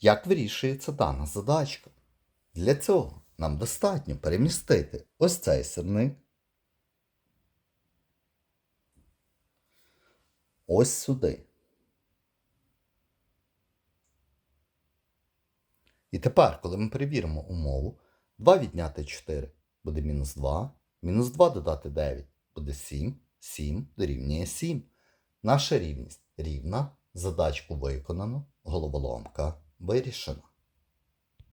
Як вирішується дана задачка? Для цього нам достатньо перемістити ось цей сирник ось сюди. І тепер, коли ми перевіримо умову, 2 відняти 4 буде мінус 2, мінус 2 додати 9 буде 7, 7 дорівнює 7. Наша рівність рівна, задачку виконано, головоломка вирішена.